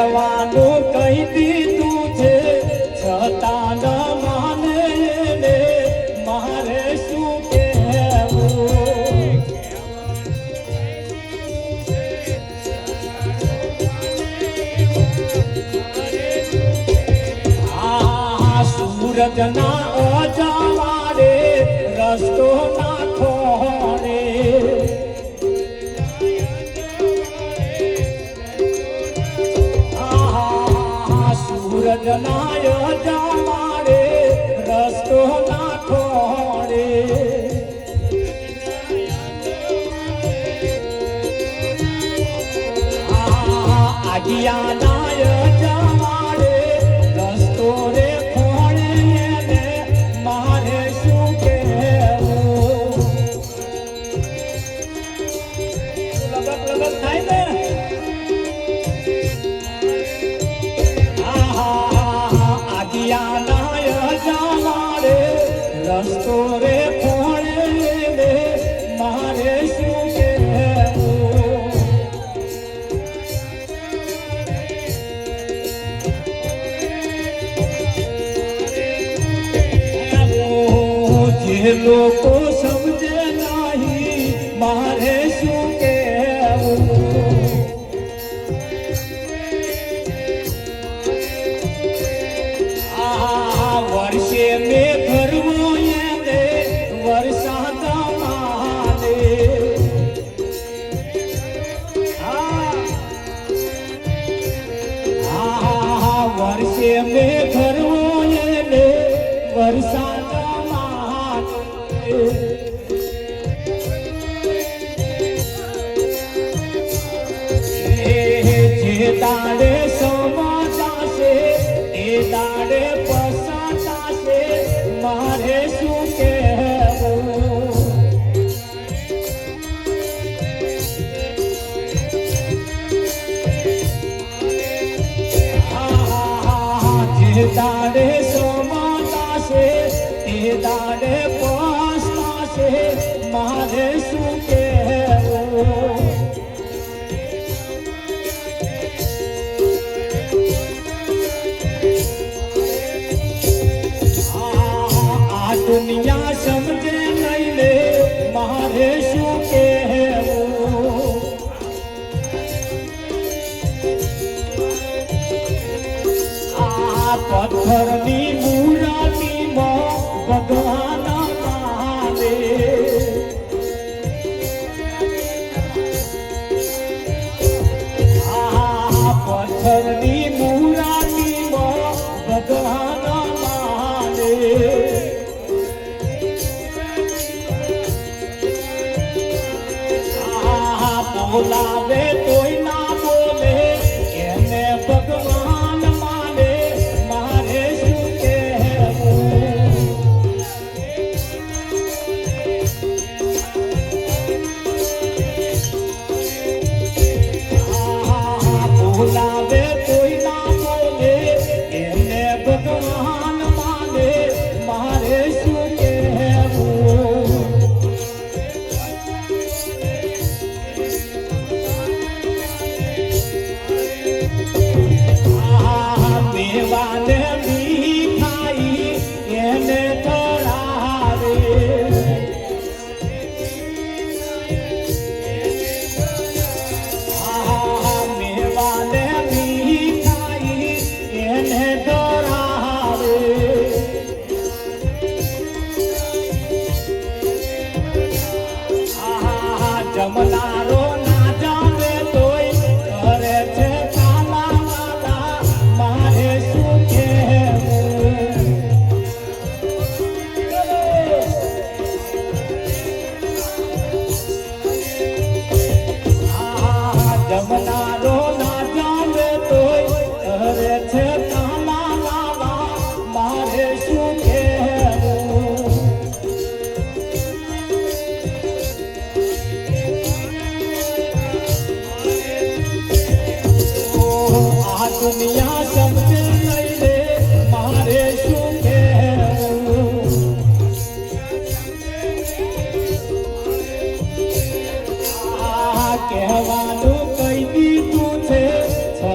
રહેવાનું કહી દીધું છે. છતાં ન માને મારે શું કહેવું? આ સૂરજના Ayala ફરવું એને વરસાદમાં માટે જે દાડે જે દાડે સોમાતા છે તે દાડે પાસતા છે, મારે શું કહેવું? દુનિયા સમજે નહીં લે, મારે શું આ પથ્થરની મૂરાતીમાં ભગવાન આવે આ પથ્થરની મૂરાતીમાં ભગવાન આવે બોલાવે તો I valer.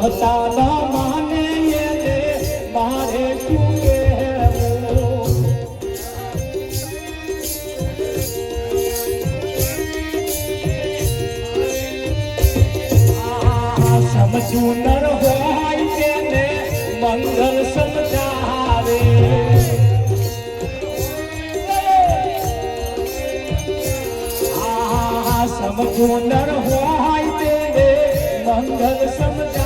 કહેતા ના માને રે મારે શું સમજવું નર હોય તેને મંગલ સમજાવે. સમજવું નર હોય તેને મંગલ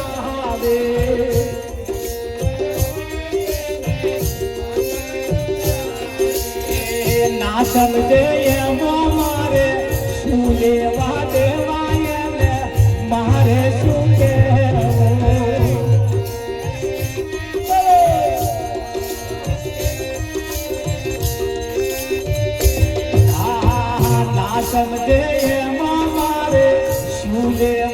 ના જઈએ મારે શું લેવા દેવાય મારે શું આ સમજે મારે શું લેવા